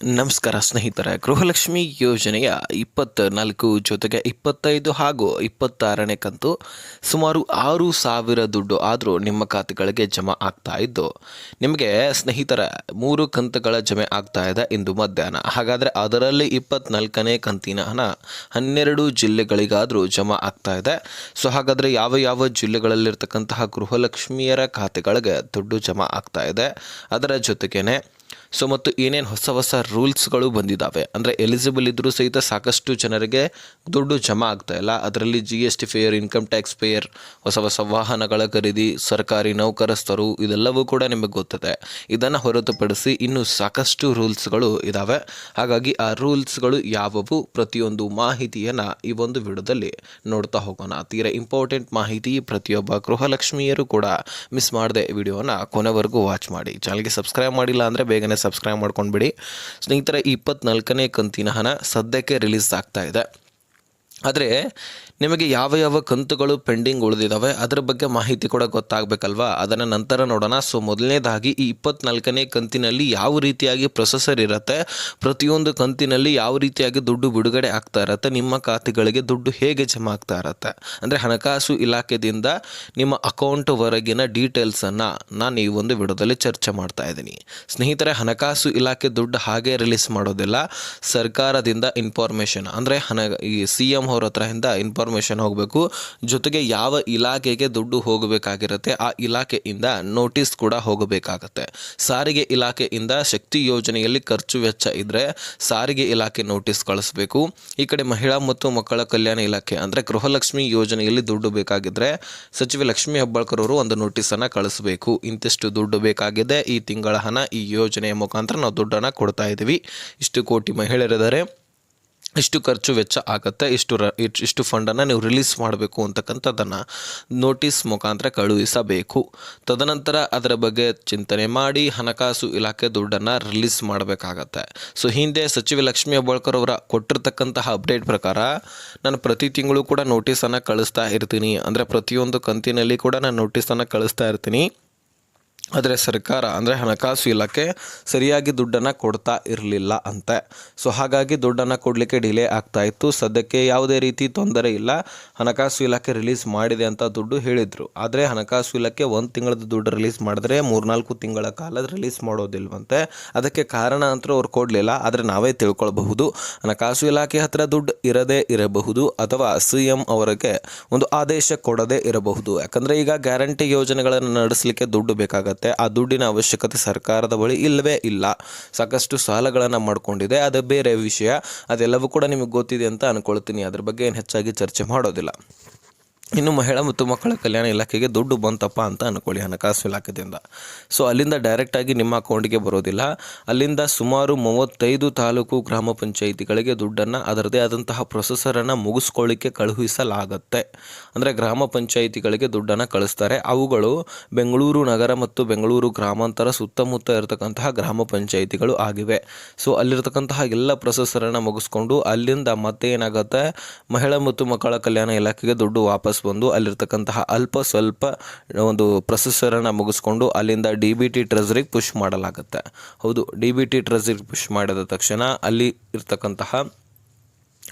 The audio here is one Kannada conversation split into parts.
ನಮಸ್ಕಾರ ಸ್ನೇಹಿತರೆ, ಗೃಹಲಕ್ಷ್ಮಿ ಯೋಜನೆಯ ಇಪ್ಪತ್ತ ನಾಲ್ಕು ಜೊತೆಗೆ ಇಪ್ಪತ್ತೈದು ಹಾಗೂ ಇಪ್ಪತ್ತಾರನೇ ಕಂತು ಸುಮಾರು ಆರು ಸಾವಿರ ದುಡ್ಡು ಆದರೂ ನಿಮ್ಮ ಖಾತೆಗಳಿಗೆ ಜಮಾ ಆಗ್ತಾ ಇದ್ದು, ನಿಮಗೆ ಸ್ನೇಹಿತರ ಮೂರು ಕಂತುಗಳ ಜಮೆ ಆಗ್ತಾ ಇದೆ ಇಂದು ಮಧ್ಯಾಹ್ನ. ಹಾಗಾದರೆ ಅದರಲ್ಲಿ ಇಪ್ಪತ್ನಾಲ್ಕನೇ ಕಂತಿನ ಹಣ ಹನ್ನೆರಡು ಜಿಲ್ಲೆಗಳಿಗಾದರೂ ಜಮಾ ಆಗ್ತಾ ಇದೆ. ಸೊ ಹಾಗಾದರೆ ಯಾವ ಯಾವ ಜಿಲ್ಲೆಗಳಲ್ಲಿರ್ತಕ್ಕಂತಹ ಗೃಹಲಕ್ಷ್ಮಿಯರ ಖಾತೆಗಳಿಗೆ ದುಡ್ಡು ಜಮಾ ಆಗ್ತಾ ಇದೆ? ಅದರ ಜೊತೆಗೇನೆ ಸೊ ಮತ್ತು ಏನೇನು ಹೊಸ ಹೊಸ ರೂಲ್ಸ್ಗಳು ಬಂದಿದ್ದಾವೆ ಅಂದರೆ ಎಲಿಜಿಬಲ್ ಇದ್ದರೂ ಸಹಿತ ಸಾಕಷ್ಟು ಜನರಿಗೆ ದುಡ್ಡು ಜಮಾ ಆಗ್ತಾ ಇಲ್ಲ. ಅದರಲ್ಲಿ G S T fair income tax fair ಹೊಸ ಹೊಸ ವಾಹನಗಳ ಖರೀದಿ, ಸರ್ಕಾರಿ ನೌಕರಸ್ಥರು, ಇದೆಲ್ಲವೂ ಕೂಡ ನಿಮಗೆ ಗೊತ್ತದೆ. ಇದನ್ನು ಹೊರತುಪಡಿಸಿ ಇನ್ನೂ ಸಾಕಷ್ಟು ರೂಲ್ಸ್ಗಳು ಇದ್ದಾವೆ ಹಾಗಾಗಿ ಆ ರೂಲ್ಸ್ಗಳು ಯಾವುವು? ಪ್ರತಿಯೊಂದು ಮಾಹಿತಿಯನ್ನು ಈ ಒಂದು ವಿಡಿಯೋದಲ್ಲಿ ನೋಡ್ತಾ ಹೋಗೋಣ. ತೀರಾ ಇಂಪಾರ್ಟೆಂಟ್ ಮಾಹಿತಿ ಪ್ರತಿಯೊಬ್ಬ ಗೃಹಲಕ್ಷ್ಮಿಯರು ಕೂಡ ಮಿಸ್ ಮಾಡದೆ ವಿಡಿಯೋನ ಕೊನೆವರೆಗೂ ವಾಚ್ ಮಾಡಿ. ಚಾನಲ್ಗೆ ಸಬ್ಸ್ಕ್ರೈಬ್ ಮಾಡಿಲ್ಲ ಅಂದರೆ ಬೇಗನೆ ಸಬ್ಸ್ಕ್ರೈಬ್ ಮಾಡ್ಕೊಂಡ್ಬಿಡಿ. ಸ್ನೇಹಿತರೆ ಇಪ್ಪತ್ನಾಲ್ಕನೇ ಕಂತಿನ ಹಣ ಸದ್ಯಕ್ಕೆ ರಿಲೀಸ್ ಆಗ್ತಾ ಇದೆ. ಆದರೆ ನಿಮಗೆ ಯಾವ ಯಾವ ಕಂತುಗಳು ಪೆಂಡಿಂಗ್ ಉಳಿದಿದ್ದಾವೆ ಅದರ ಬಗ್ಗೆ ಮಾಹಿತಿ ಕೂಡ ಗೊತ್ತಾಗಬೇಕಲ್ವಾ? ಅದನ್ನು ನಂತರ ನೋಡೋಣ. ಸೊ ಮೊದಲನೇದಾಗಿ ಈ ಇಪ್ಪತ್ನಾಲ್ಕನೇ ಕಂತಿನಲ್ಲಿ ಯಾವ ರೀತಿಯಾಗಿ ಪ್ರೊಸೆಸರ್ ಇರುತ್ತೆ? ಪ್ರತಿಯೊಂದು ಕಂತಿನಲ್ಲಿ ಯಾವ ರೀತಿಯಾಗಿ ದುಡ್ಡು ಬಿಡುಗಡೆ ಆಗ್ತಾ ಇರುತ್ತೆ? ನಿಮ್ಮ ಖಾತೆಗಳಿಗೆ ದುಡ್ಡು ಹೇಗೆ ಜಮಾ ಆಗ್ತಾ ಇರುತ್ತೆ? ಅಂದರೆ ಹಣಕಾಸು ಇಲಾಖೆಯಿಂದ ನಿಮ್ಮ ಅಕೌಂಟ್ವರೆಗಿನ ಡೀಟೇಲ್ಸನ್ನು ನಾನು ಈ ಒಂದು ವಿಡಿಯೋದಲ್ಲಿ ಚರ್ಚೆ ಮಾಡ್ತಾ ಇದ್ದೀನಿ. ಸ್ನೇಹಿತರೆ, ಹಣಕಾಸು ಇಲಾಖೆ ದುಡ್ಡು ಹಾಗೆ ರಿಲೀಸ್ ಮಾಡೋದಿಲ್ಲ. ಸರ್ಕಾರದಿಂದ ಇನ್ಫಾರ್ಮೇಷನ್ ಅಂದರೆ ಹಣ, ಈ ಸಿ ಎಂ ಅವ್ರ ಹತ್ರದಿಂದ ಇನ್ಫಾರ್ಮೇಷನ್ ಹೋಗಬೇಕು. ಜೊತೆಗೆ ಯಾವ ಇಲಾಖೆಗೆ ದುಡ್ಡು ಹೋಗಬೇಕಾಗಿರುತ್ತೆ, ಆ ಇಲಾಖೆಯಿಂದ ನೋಟಿಸ್ ಕೂಡ ಹೋಗಬೇಕಾಗತ್ತೆ. ಸಾರಿಗೆ ಇಲಾಖೆಯಿಂದ ಶಕ್ತಿ ಯೋಜನೆಯಲ್ಲಿ ಖರ್ಚು ವೆಚ್ಚ ಇದ್ದರೆ ಸಾರಿಗೆ ಇಲಾಖೆ ನೋಟಿಸ್ ಕಳಿಸ್ಬೇಕು. ಈ ಕಡೆ ಮಹಿಳಾ ಮತ್ತು ಮಕ್ಕಳ ಕಲ್ಯಾಣ ಇಲಾಖೆ ಅಂದರೆ ಗೃಹಲಕ್ಷ್ಮಿ ಯೋಜನೆಯಲ್ಲಿ ದುಡ್ಡು ಬೇಕಾಗಿದ್ದರೆ ಸಚಿವೆ ಲಕ್ಷ್ಮಿ ಹೆಬ್ಬಾಳ್ಕರ್ ಅವರು ಒಂದು ನೋಟಿಸನ್ನು ಕಳಿಸ್ಬೇಕು. ಇಂತಿಷ್ಟು ದುಡ್ಡು ಬೇಕಾಗಿದೆ, ಈ ತಿಂಗಳ ಹಣ ಈ ಯೋಜನೆಯ ಮುಖಾಂತರ ನಾವು ದುಡ್ಡನ್ನು ಕೊಡ್ತಾ ಇದ್ದೀವಿ. ಇಷ್ಟು ಕೋಟಿ ಮಹಿಳೆಯರಿದ್ದಾರೆ. ಇಷ್ಟು ಖರ್ಚು ವೆಚ್ಚ ಆಗುತ್ತೆ, ಇಷ್ಟು ರ ಇಷ್ಟು ಫಂಡನ್ನು ನೀವು ರಿಲೀಸ್ ಮಾಡಬೇಕು ಅಂತಕ್ಕಂಥದ್ದನ್ನು ನೋಟಿಸ್ ಮುಖಾಂತರ ಕಳುಹಿಸಬೇಕು. ತದನಂತರ ಅದರ ಬಗ್ಗೆ ಚಿಂತನೆ ಮಾಡಿ ಹಣಕಾಸು ಇಲಾಖೆ ದುಡ್ಡನ್ನು ರಿಲೀಸ್ ಮಾಡಬೇಕಾಗತ್ತೆ. ಸೊ, ಹಿಂದೆ ಸಚಿವ ಲಕ್ಷ್ಮೀ ಹೆಬ್ಬಾಳ್ಕರ್ ಅವರ ಕೊಟ್ಟಿರ್ತಕ್ಕಂತಹ ಅಪ್ಡೇಟ್ ಪ್ರಕಾರ ನಾನು ಪ್ರತಿ ತಿಂಗಳು ಕೂಡ ನೋಟಿಸನ್ನು ಕಳಿಸ್ತಾ ಇರ್ತೀನಿ. ಅಂದರೆ ಪ್ರತಿಯೊಂದು ಕಂತಿನಲ್ಲಿ ಕೂಡ ನಾನು ನೋಟಿಸನ್ನು ಕಳಿಸ್ತಾ ಇರ್ತೀನಿ. ಆದರೆ ಸರ್ಕಾರ, ಅಂದರೆ ಹಣಕಾಸು ಇಲಾಖೆ ಸರಿಯಾಗಿ ದುಡ್ಡನ್ನು ಕೊಡ್ತಾ ಇರಲಿಲ್ಲ ಅಂತೆ. ಸೊ ಹಾಗಾಗಿ ದುಡ್ಡನ್ನು ಕೊಡಲಿಕ್ಕೆ ಡಿಲೇ ಆಗ್ತಾ ಇತ್ತು. ಸದ್ಯಕ್ಕೆ ಯಾವುದೇ ರೀತಿ ತೊಂದರೆ ಇಲ್ಲ. ಹಣಕಾಸು ಇಲಾಖೆ ರಿಲೀಸ್ ಮಾಡಿದೆ ಅಂತ ದುಡ್ಡು ಹೇಳಿದರು. ಆದರೆ ಹಣಕಾಸು ಇಲಾಖೆ ಒಂದು ತಿಂಗಳದ ದುಡ್ಡು ರಿಲೀಸ್ ಮಾಡಿದ್ರೆ ಮೂರ್ನಾಲ್ಕು ತಿಂಗಳ ಕಾಲ ರಿಲೀಸ್ ಮಾಡೋದಿಲ್ವಂತೆ. ಅದಕ್ಕೆ ಕಾರಣ ಅಂತೂ ಅವ್ರು ಕೊಡಲಿಲ್ಲ. ಆದರೆ ನಾವೇ ತಿಳ್ಕೊಳ್ಬಹುದು. ಹಣಕಾಸು ಇಲಾಖೆ ಹತ್ರ ದುಡ್ಡು ಇರದೇ ಇರಬಹುದು ಅಥವಾ ಸಿ ಎಂ ಅವರಿಗೆ ಒಂದು ಆದೇಶ ಕೊಡದೇ ಇರಬಹುದು. ಯಾಕಂದರೆ ಈಗ ಗ್ಯಾರಂಟಿ ಯೋಜನೆಗಳನ್ನು ನಡೆಸಲಿಕ್ಕೆ ದುಡ್ಡು ಬೇಕಾಗತ್ತೆ. ಆ ದುಡ್ಡಿನ ಅವಶ್ಯಕತೆ ಸರ್ಕಾರದ ಬಳಿ ಇಲ್ಲವೇ ಇಲ್ಲ. ಸಾಕಷ್ಟು ಸಾಲಗಳನ್ನು ಮಾಡಿಕೊಂಡಿದೆ. ಅದು ಬೇರೆ ವಿಷಯ. ಅದೆಲ್ಲವೂ ಕೂಡ ನಿಮಗೆ ಗೊತ್ತಿದೆ ಅಂತ ಅನ್ಕೊಳ್ತೀನಿ. ಅದ್ರ ಬಗ್ಗೆ ಏನು ಹೆಚ್ಚಾಗಿ ಚರ್ಚೆ ಮಾಡೋದಿಲ್ಲ. ಇನ್ನು ಮಹಿಳಾ ಮತ್ತು ಮಕ್ಕಳ ಕಲ್ಯಾಣ ಇಲಾಖೆಗೆ ದುಡ್ಡು ಬಂತಪ್ಪ ಅಂತ ಅಂದ್ಕೊಳ್ಳಿ ಹಣಕಾಸು ಇಲಾಖೆಯಿಂದ ಸೊ, ಅಲ್ಲಿಂದ ಡೈರೆಕ್ಟಾಗಿ ನಿಮ್ಮ ಅಕೌಂಟ್ಗೆ ಬರೋದಿಲ್ಲ. ಅಲ್ಲಿಂದ ಸುಮಾರು ಮೂವತ್ತೈದು ತಾಲೂಕು ಗ್ರಾಮ ಪಂಚಾಯಿತಿಗಳಿಗೆ ದುಡ್ಡನ್ನು ಅದರದೇ ಆದಂತಹ ಪ್ರೊಸೆಸರನ್ನು ಮುಗಿಸ್ಕೊಳ್ಳಿಕ್ಕೆ ಕಳುಹಿಸಲಾಗತ್ತೆ. ಅಂದರೆ ಗ್ರಾಮ ಪಂಚಾಯಿತಿಗಳಿಗೆ ದುಡ್ಡನ್ನು ಕಳಿಸ್ತಾರೆ. ಅವುಗಳು ಬೆಂಗಳೂರು ನಗರ ಮತ್ತು ಬೆಂಗಳೂರು ಗ್ರಾಮಾಂತರ ಸುತ್ತಮುತ್ತ ಇರತಕ್ಕಂತಹ ಗ್ರಾಮ ಪಂಚಾಯಿತಿಗಳು ಆಗಿವೆ. ಸೊ, ಅಲ್ಲಿರ್ತಕ್ಕಂತಹ ಎಲ್ಲ ಪ್ರೊಸೆಸರನ್ನು ಮುಗಿಸ್ಕೊಂಡು ಅಲ್ಲಿಂದ ಮತ್ತೆ ಏನಾಗುತ್ತೆ ಮಹಿಳಾ ಮತ್ತು ಮಕ್ಕಳ ಕಲ್ಯಾಣ ಇಲಾಖೆಗೆ ದುಡ್ಡು ವಾಪಸ್ ಬಂದು ಅಲ್ಲಿರ್ತಕ್ಕಂತಹ ಅಲ್ಪ ಸ್ವಲ್ಪ ಒಂದು ಪ್ರೊಸೆಸರನ್ನು ಮುಗಿಸ್ಕೊಂಡು ಅಲ್ಲಿಂದ ಡಿ ಬಿ ಟಿ ಟ್ರೆಸರಿಗೆ ಪುಷ್ ಮಾಡಲಾಗುತ್ತೆ. ಹೌದು, ಡಿ ಬಿ ಟಿ ಟ್ರೆಸರಿಗೆ ಪುಷ್ ಮಾಡಿದ ತಕ್ಷಣ ಅಲ್ಲಿ ಇರ್ತಕ್ಕಂತಹ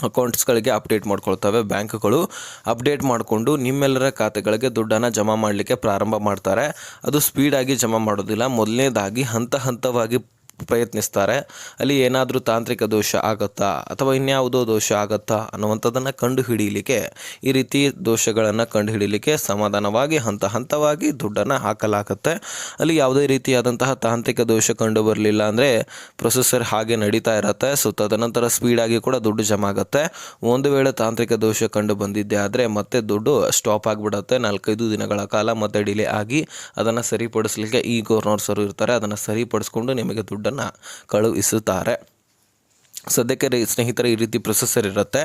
ಅಕೌಂಟ್ಸ್ಗಳಿಗೆ ಅಪ್ಡೇಟ್ ಮಾಡ್ಕೊಳ್ತವೆ ಬ್ಯಾಂಕ್ಗಳು. ಅಪ್ಡೇಟ್ ಮಾಡಿಕೊಂಡು ನಿಮ್ಮೆಲ್ಲರ ಖಾತೆಗಳಿಗೆ ದುಡ್ಡನ್ನು ಜಮಾ ಮಾಡಲಿಕ್ಕೆ ಪ್ರಾರಂಭ ಮಾಡ್ತಾರೆ. ಅದು ಸ್ಪೀಡಾಗಿ ಜಮಾ ಮಾಡೋದಿಲ್ಲ. ಮೊದಲನೇದಾಗಿ ಹಂತ ಹಂತವಾಗಿ ಪ್ರಯತ್ನಿಸ್ತಾರೆ. ಅಲ್ಲಿ ಏನಾದರೂ ತಾಂತ್ರಿಕ ದೋಷ ಆಗುತ್ತಾ ಅಥವಾ ಇನ್ಯಾವುದೋ ದೋಷ ಆಗುತ್ತಾ ಅನ್ನುವಂಥದ್ದನ್ನು ಕಂಡು ಹಿಡಿಯಲಿಕ್ಕೆ ಈ ರೀತಿ ದೋಷಗಳನ್ನು ಕಂಡು ಹಿಡಿಯಲಿಕ್ಕೆ ಸಮಾಧಾನವಾಗಿ, ಹಂತ ಹಂತವಾಗಿ ದುಡ್ಡನ್ನು ಹಾಕಲಾಗುತ್ತೆ. ಅಲ್ಲಿ ಯಾವುದೇ ರೀತಿಯಾದಂತಹ ತಾಂತ್ರಿಕ ದೋಷ ಕಂಡು ಬರಲಿಲ್ಲ ಅಂದರೆ ಪ್ರೊಸೆಸರ್ ಹಾಗೆ ನಡೀತಾ ಇರುತ್ತೆ. ಸೊ ತದನಂತರ ಸ್ಪೀಡಾಗಿ ಕೂಡ ದುಡ್ಡು ಜಮಾ ಆಗುತ್ತೆ. ಒಂದು ವೇಳೆ ತಾಂತ್ರಿಕ ದೋಷ ಕಂಡು ಬಂದಿದ್ದೆ ಆದರೆ ಮತ್ತೆ ದುಡ್ಡು ಸ್ಟಾಪ್ ಆಗಿಬಿಡುತ್ತೆ. ನಾಲ್ಕೈದು ದಿನಗಳ ಕಾಲ ಮತ್ತೆ ಡಿಲೇ ಆಗಿ ಅದನ್ನು ಸರಿಪಡಿಸಲಿಕ್ಕೆ ಈ ಗವರ್ನರ್ಸರು ಇರ್ತಾರೆ. ಅದನ್ನು ಸರಿಪಡಿಸ್ಕೊಂಡು ನಿಮಗೆ ದುಡ್ಡನ್ನು ಕಳುಹಿಸುತ್ತಾರೆ. ಸದ್ಯಕ್ಕೆ ರೀ ಸ್ನೇಹಿತರೆ ಈ ರೀತಿ ಪ್ರೊಸೆಸರ್ ಇರುತ್ತೆ.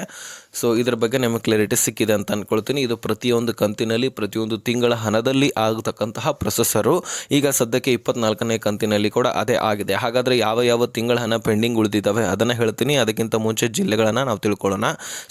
ಸೊ ಇದರ ಬಗ್ಗೆ ನಿಮಗೆ ಕ್ಲಾರಿಟಿ ಸಿಕ್ಕಿದೆ ಅಂತ ಅಂದ್ಕೊಳ್ತೀನಿ ಇದು ಪ್ರತಿಯೊಂದು ಕಂತಿನಲ್ಲಿ, ಪ್ರತಿಯೊಂದು ತಿಂಗಳ ಹಣದಲ್ಲಿ ಆಗತಕ್ಕಂತಹ ಪ್ರೊಸೆಸರು ಈಗ ಸದ್ಯಕ್ಕೆ ಇಪ್ಪತ್ನಾಲ್ಕನೇ ಕಂತಿನಲ್ಲಿ ಕೂಡ ಅದೇ ಆಗಿದೆ. ಹಾಗಾದರೆ ಯಾವ ಯಾವ ತಿಂಗಳ ಹಣ ಪೆಂಡಿಂಗ್ ಉಳಿದಿದ್ದಾವೆ ಅದನ್ನು ಹೇಳ್ತೀನಿ. ಅದಕ್ಕಿಂತ ಮುಂಚೆ ಜಿಲ್ಲೆಗಳನ್ನು ನಾವು ತಿಳ್ಕೊಳ್ಳೋಣ.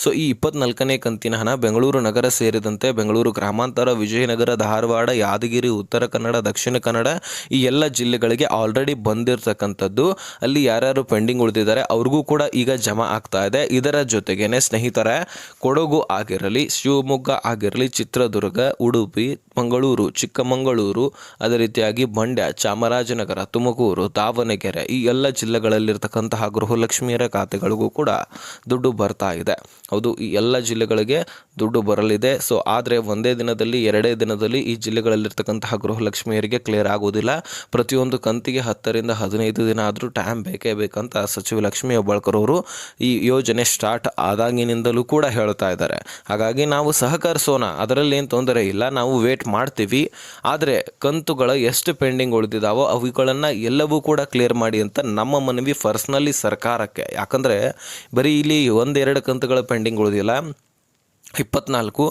ಸೊ ಈ ಇಪ್ಪತ್ನಾಲ್ಕನೇ ಕಂತಿನ ಹಣ ಬೆಂಗಳೂರು ನಗರ ಸೇರಿದಂತೆ ಬೆಂಗಳೂರು ಗ್ರಾಮಾಂತರ, ವಿಜಯನಗರ, ಧಾರವಾಡ, ಯಾದಗಿರಿ, ಉತ್ತರ ಕನ್ನಡ, ದಕ್ಷಿಣ ಕನ್ನಡ ಈ ಎಲ್ಲ ಜಿಲ್ಲೆಗಳಿಗೆ ಆಲ್ರೆಡಿ ಬಂದಿರತಕ್ಕಂಥದ್ದು. ಅಲ್ಲಿ ಯಾರ್ಯಾರು ಪೆಂಡಿಂಗ್ ಉಳಿದಿದ್ದಾರೆ, ಅವ್ರಿಗೂ ಕೂಡ ಈಗ ಜಮಾ ಆಗ್ತಾ ಇದೆ. ಇದರ ಜೊತೆಗೇನೆ ಸ್ನೇಹಿತರೆ, ಕೊಡಗು ಆಗಿರಲಿ, ಶಿವಮೊಗ್ಗ ಆಗಿರಲಿ, ಚಿತ್ರದುರ್ಗ, ಉಡುಪಿ, ಮಂಗಳೂರು, ಚಿಕ್ಕಮಗಳೂರು, ಅದೇ ರೀತಿಯಾಗಿ ಮಂಡ್ಯ, ಚಾಮರಾಜನಗರ, ತುಮಕೂರು, ದಾವಣಗೆರೆ ಈ ಎಲ್ಲ ಜಿಲ್ಲೆಗಳಲ್ಲಿರ್ತಕ್ಕಂತಹ ಗೃಹಲಕ್ಷ್ಮಿಯರ ಖಾತೆಗಳಿಗೂ ಕೂಡ ದುಡ್ಡು ಬರ್ತಾ ಇದೆ. ಹೌದು, ಈ ಎಲ್ಲ ಜಿಲ್ಲೆಗಳಿಗೆ ದುಡ್ಡು ಬರಲಿದೆ. ಸೊ ಆದರೆ ಒಂದೇ ದಿನದಲ್ಲಿ, ಎರಡೇ ದಿನದಲ್ಲಿ ಈ ಜಿಲ್ಲೆಗಳಲ್ಲಿರ್ತಕ್ಕಂತಹ ಗೃಹಲಕ್ಷ್ಮಿಯರಿಗೆ ಕ್ಲಿಯರ್ ಆಗುವುದಿಲ್ಲ. ಪ್ರತಿಯೊಂದು ಕಂತಿಗೆ ಹತ್ತರಿಂದ ಹದಿನೈದು ದಿನ ಆದರೂ ಟೈಮ್ ಬೇಕೇ ಬೇಕಂತ ಸಚಿವ ಲಕ್ಷ್ಮೀ ಹೆಬ್ಬಾಳ್ಕರ್ ಅವರು ಈ ಯೋಜನೆ ಸ್ಟಾರ್ಟ್ ಆದಾಗಿನಿಂದಲೂ ಕೂಡ ಹೇಳ್ತಾ ಇದ್ದಾರೆ. ಹಾಗಾಗಿ ನಾವು ಸಹಕರಿಸೋಣ. ಅದರಲ್ಲಿ ಏನು ತೊಂದರೆ ಇಲ್ಲ. ನಾವು ವೇಟ್ ಮಾಡ್ತೀವಿ. ಆದರೆ ಕಂತುಗಳ ಎಷ್ಟು ಪೆಂಡಿಂಗ್ ಉಳಿದಿದ್ದಾವೋ ಅವುಗಳನ್ನು ಎಲ್ಲವೂ ಕೂಡ ಕ್ಲಿಯರ್ ಮಾಡಿ ಅಂತ ನಮ್ಮ ಮನವಿ ಪರ್ಸ್ನಲಿ ಸರ್ಕಾರಕ್ಕೆ. ಯಾಕಂದರೆ ಬರೀ ಇಲ್ಲಿ ಒಂದೆರಡು ಕಂತುಗಳ ಪೆಂಡಿಂಗ್ ಉಳಿದಿಲ್ಲ. ಇಪ್ಪತ್ನಾಲ್ಕು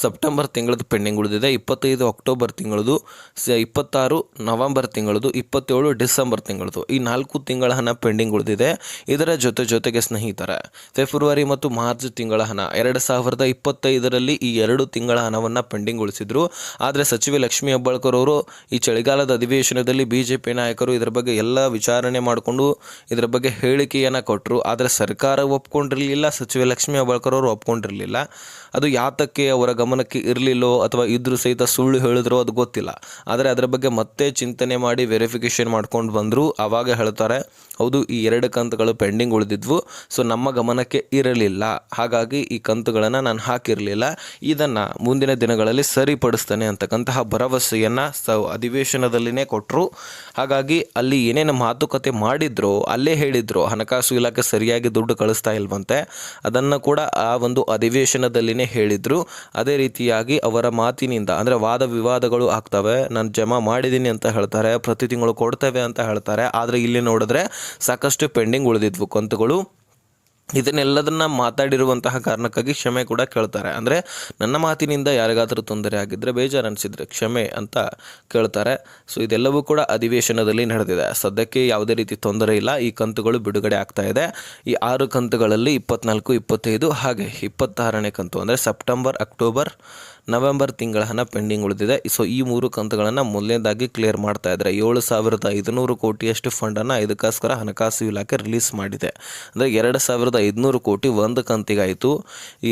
ಸೆಪ್ಟೆಂಬರ್ ತಿಂಗಳದ್ದು ಪೆಂಡಿಂಗ್ ಉಳಿದಿದೆ. ಇಪ್ಪತ್ತೈದು ಅಕ್ಟೋಬರ್ ತಿಂಗಳದು ಸ, ಇಪ್ಪತ್ತಾರು ನವಂಬರ್ ತಿಂಗಳದು ಇಪ್ಪತ್ತೇಳು ಡಿಸೆಂಬರ್ ತಿಂಗಳದು ಈ ನಾಲ್ಕು ತಿಂಗಳ ಹಣ ಪೆಂಡಿಂಗ್ ಉಳಿದಿದೆ. ಇದರ ಜೊತೆ ಜೊತೆಗೆ ಸ್ನೇಹಿತರೆ, ಫೆಬ್ರವರಿ ಮತ್ತು ಮಾರ್ಚ್ ತಿಂಗಳ ಹಣ ಎರಡು ಸಾವಿರದ ಇಪ್ಪತ್ತೈದರಲ್ಲಿ ಈ ಎರಡು ತಿಂಗಳ ಹಣವನ್ನು ಪೆಂಡಿಂಗ್ ಉಳಿಸಿದ್ರು. ಆದರೆ ಸಚಿವೆ ಲಕ್ಷ್ಮೀ ಹೆಬ್ಬಾಳ್ಕರ್ ಅವರು ಈ ಚಳಿಗಾಲದ ಅಧಿವೇಶನದಲ್ಲಿ ಬಿ ಜೆ ಪಿ ನಾಯಕರು ಇದರ ಬಗ್ಗೆ ಎಲ್ಲ ವಿಚಾರಣೆ ಮಾಡಿಕೊಂಡು ಇದರ ಬಗ್ಗೆ ಹೇಳಿಕೆಯನ್ನು ಕೊಟ್ಟರು ಆದರೆ ಸರ್ಕಾರ ಒಪ್ಕೊಂಡಿರಲಿಲ್ಲ, ಸಚಿವೆ ಲಕ್ಷ್ಮೀ ಹೆಬ್ಬಾಳ್ಕರ್ ಅವರು ಒಪ್ಕೊಂಡಿರಲಿಲ್ಲ. ಅದು ಯಾತಕ್ಕೆ ಅವರ ಗಮನಕ್ಕೆ ಇರಲಿಲ್ಲೋ ಅಥವಾ ಇದ್ರೂ ಸಹಿತ ಸುಳ್ಳು ಹೇಳಿದ್ರೋ ಅದು ಗೊತ್ತಿಲ್ಲ. ಆದರೆ ಅದರ ಬಗ್ಗೆ ಮತ್ತೆ ಚಿಂತನೆ ಮಾಡಿ ವೆರಿಫಿಕೇಷನ್ ಮಾಡ್ಕೊಂಡು ಬಂದರು. ಆವಾಗ ಹೇಳ್ತಾರೆ, ಹೌದು, ಈ ಎರಡು ಕಂತುಗಳು ಪೆಂಡಿಂಗ್ ಉಳಿದಿದ್ವು ಸೊ ನಮ್ಮ ಗಮನಕ್ಕೆ ಇರಲಿಲ್ಲ. ಹಾಗಾಗಿ ಈ ಕಂತುಗಳನ್ನು ನಾನು ಹಾಕಿರಲಿಲ್ಲ. ಇದನ್ನು ಮುಂದಿನ ದಿನಗಳಲ್ಲಿ ಸರಿಪಡಿಸ್ತಾನೆ ಅಂತಕ್ಕಂತಹ ಭರವಸೆಯನ್ನು ಸ ಅಧಿವೇಶನದಲ್ಲಿನೇ ಕೊಟ್ಟರು ಹಾಗಾಗಿ ಅಲ್ಲಿ ಏನೇನು ಮಾತುಕತೆ ಮಾಡಿದ್ರು, ಅಲ್ಲೇ ಹೇಳಿದ್ರು, ಹಣಕಾಸು ಇಲಾಖೆ ಸರಿಯಾಗಿ ದುಡ್ಡು ಕಳಿಸ್ತಾ ಇಲ್ವಂತೆ, ಅದನ್ನು ಕೂಡ ಆ ಒಂದು ಅಧಿವೇಶನದಲ್ಲಿನೇ ಹೇಳಿದ್ರು. ಅದೇ ರೀತಿಯಾಗಿ ಅವರ ಮಾತಿನಿಂದ, ಅಂದರೆ ವಾದ ವಿವಾದಗಳು ಆಗ್ತವೆ, ನಾನು ಜಮಾ ಮಾಡಿದ್ದೀನಿ ಅಂತ ಹೇಳ್ತಾರೆ, ಪ್ರತಿ ತಿಂಗಳು ಕೊಡ್ತೇವೆ ಅಂತ ಹೇಳ್ತಾರೆ. ಆದರೆ ಇಲ್ಲಿ ನೋಡಿದ್ರೆ ಸಾಕಷ್ಟು ಪೆಂಡಿಂಗ್ ಉಳಿದಿದ್ವು ಕಂತುಗಳು. ಇದನ್ನೆಲ್ಲದನ್ನ ಮಾತಾಡಿರುವಂತಹ ಕಾರಣಕ್ಕಾಗಿ ಕ್ಷಮೆ ಕೂಡ ಕೇಳ್ತಾರೆ. ಅಂದರೆ ನನ್ನ ಮಾತಿನಿಂದ ಯಾರಿಗಾದರೂ ತೊಂದರೆ ಆಗಿದ್ದರೆ ಬೇಜಾರು ಅನಿಸಿದರೆ ಕ್ಷಮೆ ಅಂತ ಕೇಳ್ತಾರೆ. ಸೊ ಇದೆಲ್ಲವೂ ಕೂಡ ಅಧಿವೇಶನದಲ್ಲಿ ನಡೆದಿದೆ. ಸದ್ಯಕ್ಕೆ ಯಾವುದೇ ರೀತಿ ತೊಂದರೆ ಇಲ್ಲ. ಈ ಕಂತುಗಳು ಬಿಡುಗಡೆ ಆಗ್ತಾ ಇದೆ. ಈ ಆರು ಕಂತುಗಳಲ್ಲಿ ಇಪ್ಪತ್ನಾಲ್ಕು, ಇಪ್ಪತ್ತೈದು, ಹಾಗೆ ಇಪ್ಪತ್ತಾರನೇ ಕಂತು. ಅಂದರೆ ಸೆಪ್ಟೆಂಬರ್, ಅಕ್ಟೋಬರ್ ನವೆಂಬರ್ ತಿಂಗಳ ಹಣ ಪೆಂಡಿಂಗ್ ಉಳಿದಿದೆ. ಸೊ ಈ ಮೂರು ಕಂತುಗಳನ್ನು ಮೊದಲನೇದಾಗಿ ಕ್ಲಿಯರ್ ಮಾಡ್ತಾ ಇದ್ದಾರೆ ಏಳು ಸಾವಿರದ ಐದುನೂರು ಕೋಟಿಯಷ್ಟು ಫಂಡನ್ನು ಇದಕ್ಕೋಸ್ಕರ ಹಣಕಾಸು ಇಲಾಖೆ ರಿಲೀಸ್ ಮಾಡಿದೆ. ಅಂದರೆ ಎರಡು ಸಾವಿರದ ಐದುನೂರು ಕೋಟಿ ಒಂದು ಕಂತಿಗಾಯಿತು.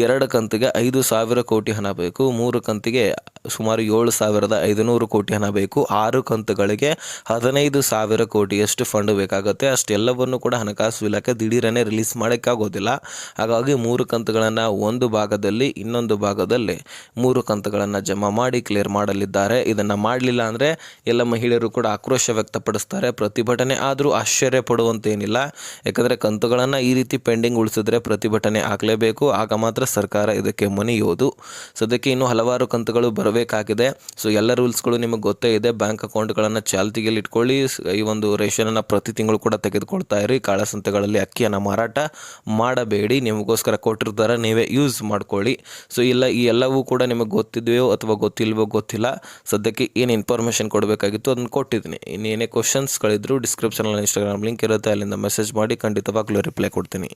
ಎರಡು ಕಂತಿಗೆ ಐದು ಸಾವಿರ ಕೋಟಿ ಹಣ ಬೇಕು. ಮೂರು ಕಂತಿಗೆ ಸುಮಾರು ಏಳು ಸಾವಿರದ ಐದುನೂರು ಕೋಟಿ ಹಣ ಬೇಕು. ಆರು ಕಂತುಗಳಿಗೆ ಹದಿನೈದು ಸಾವಿರ ಕೋಟಿಯಷ್ಟು ಫಂಡ್ ಬೇಕಾಗುತ್ತೆ. ಅಷ್ಟೆಲ್ಲವನ್ನು ಕೂಡ ಹಣಕಾಸು ಇಲಾಖೆ ದಿಢೀರನೇ ರಿಲೀಸ್ ಮಾಡೋಕ್ಕಾಗೋದಿಲ್ಲ. ಹಾಗಾಗಿ ಮೂರು ಕಂತುಗಳನ್ನು ಒಂದು ಭಾಗದಲ್ಲಿ ಇನ್ನೊಂದು ಭಾಗದಲ್ಲಿ ಮೂರು ಕಂತುಗಳನ್ನು ಜಮಾ ಮಾಡಿ ಕ್ಲಿಯರ್ ಮಾಡಲಿದ್ದಾರೆ. ಇದನ್ನು ಮಾಡಲಿಲ್ಲ ಅಂದರೆ ಎಲ್ಲ ಮಹಿಳೆಯರು ಕೂಡ ಆಕ್ರೋಶ ವ್ಯಕ್ತಪಡಿಸ್ತಾರೆ. ಪ್ರತಿಭಟನೆ ಆದರೂ ಆಶ್ಚರ್ಯ ಪಡುವಂತೇನಿಲ್ಲ. ಯಾಕಂದರೆ ಕಂತುಗಳನ್ನು ಈ ರೀತಿ ಪೆಂಡಿಂಗ್ ಉಳಿಸಿದ್ರೆ ಪ್ರತಿಭಟನೆ ಆಗಲೇಬೇಕು. ಆಗ ಮಾತ್ರ ಸರ್ಕಾರ ಇದಕ್ಕೆ ಮಣಿಯೋದು ಸದ್ಯಕ್ಕೆ ಇನ್ನೂ ಹಲವಾರು ಕಂತುಗಳು ಬರಬೇಕಾಗಿದೆ ಸೊ ಎಲ್ಲ ರೂಲ್ಸ್ಗಳು ನಿಮಗೆ ಗೊತ್ತೇ ಇದೆ. ಬ್ಯಾಂಕ್ ಅಕೌಂಟ್ಗಳನ್ನು ಚಾಲ್ತಿಯಲ್ಲಿ ಇಟ್ಕೊಳ್ಳಿ. ಈ ಒಂದು ರೇಷನನ್ನು ಪ್ರತಿ ತಿಂಗಳು ಕೂಡ ತೆಗೆದುಕೊಳ್ತಾ ಇರಿ. ಕಾಳಸಂತೆಗಳಲ್ಲಿ ಅಕ್ಕಿಯನ್ನು ಮಾರಾಟ ಮಾಡಬೇಡಿ. ನಿಮಗೋಸ್ಕರ ಕೊಟ್ಟಿರ್ತಾರೆ ನೀವೇ ಯೂಸ್ ಮಾಡ್ಕೊಳ್ಳಿ. ಸೊ ಇಲ್ಲ, ಈ ಎಲ್ಲವೂ ಕೂಡ ನಿಮಗೆ ಗೊತ್ತಿದೆಯೋ ಅಥವಾ ಗೊತ್ತಿಲ್ವೋ ಗೊತ್ತಿಲ್ಲ. ಸದ್ಯಕ್ಕೆ ಏನು ಇನ್ಫಾರ್ಮೇಷನ್ ಕೊಡಬೇಕಾಗಿತ್ತು ಅದನ್ನು ಕೊಟ್ಟಿದ್ದೀನಿ. ಇನ್ನೇನೇ ಕ್ವಶನ್ಸ್ಗಳಿದ್ರು ಡಿಸ್ಕ್ರಿಪ್ಷನಲ್ಲಿ ಇನ್ಸ್ಟಾಗ್ರಾಮ್ ಲಿಂಕ್ ಇರುತ್ತೆ. ಅಲ್ಲಿಂದ ಮೆಸೇಜ್ ಮಾಡಿ ಖಂಡಿತವಾಗ್ಲೂ ರಿಪ್ಲೈ ಕೊಡ್ತೀನಿ.